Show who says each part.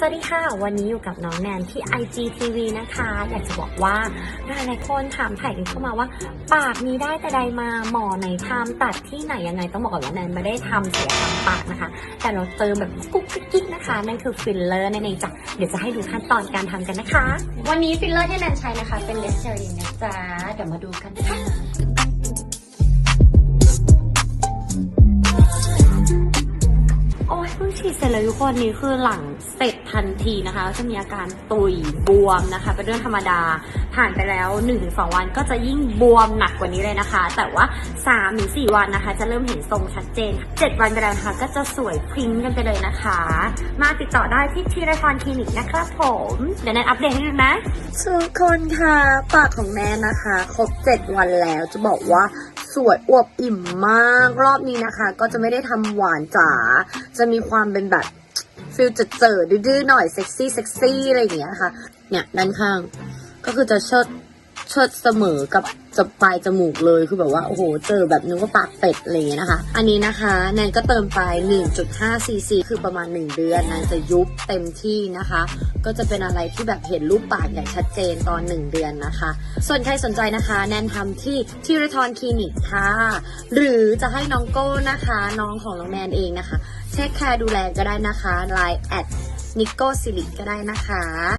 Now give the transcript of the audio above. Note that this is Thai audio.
Speaker 1: สวัสดีค่ะ วันนี้อยู่กับน้องแนนที่ IGTV นะคะ อยากจะบอกว่าหลายหลายคนถามถ่ายกันเข้ามาว่า ปากมีได้แต่ใดมาหมอไหนทำตัดที่ไหนยังไงต้องบอกก่อนว่าแนนไม่ได้ทำเสียทางปากนะคะ แต่เราเติมแบบกุ๊กกิ๊กนะคะ นั่นคือฟิลเลอร์นั่นเองจ้ะเดี๋ยวจะให้ดูขั้นตอนการทำกันนะคะ วันนี้ฟิลเลอร์ที่แนนใช้นะคะ เป็นเลสเชอรินนะจ๊ะเดี๋ยวมาดูกันค่ะ เพิ่งฉีดเสร็จเลยทุกคนนี่คือหลังเสร็จทันทีนะคะ จะมีอาการตุยบวมนะคะ เป็นเรื่องธรรมดา ผ่านไปแล้ว 1-2 วันก็จะยิ่งบวมหนักกว่านี้เลยนะคะ แต่ว่า 3-4 วันนะคะ จะเริ่มเห็นทรงชัดเจน 7 วันไปแล้วนะคะก็จะสวยพริ้งกันไปเลยนะคะ มาติดต่อได้ที่ทีไรคอนคลินิกนะครับผม เดี๋ยวแนนอัปเดตให้ดูนะทุกคนค่ะปากของแนนนะคะ ครบ 7 วันแล้วจะบอกว่า สวยอวบอิ่มมากรอบนี้นะคะ ก็จะไม่ได้ทำหวานจ๋าจะมีความเป็นแบบฟิลเจอๆดื้อๆหน่อยเซ็กซี่เซ็กซี่อะไรอย่างเงี้ยค่ะ เนี่ยด้านข้าง ก็คือจะเชิด เชิดเสมอกับจะปลายจมูกเลยคือแบบว่าโอ้โหเจอแบบนึกว่าปากเป็ดอะไรเงี้ยนะคะ อันนี้นะคะแนนก็เติมไป 1.5 cc คือประมาณ 1 เดือนแนนจะยุบเต็มที่นะคะ ก็จะเป็นอะไรที่แบบเห็นรูปปากอย่างชัดเจนตอน 1 เดือนนะคะ ส่วนใครสนใจนะคะ แนนทำที่ทีรทอนคลินิกค่ะ หรือจะให้น้องโก้นะคะ น้องของน้องแนนเองนะคะเช็คแคร์ดูแลก็ได้นะคะ Line แอดนิโก้ซิลิก็ได้นะคะ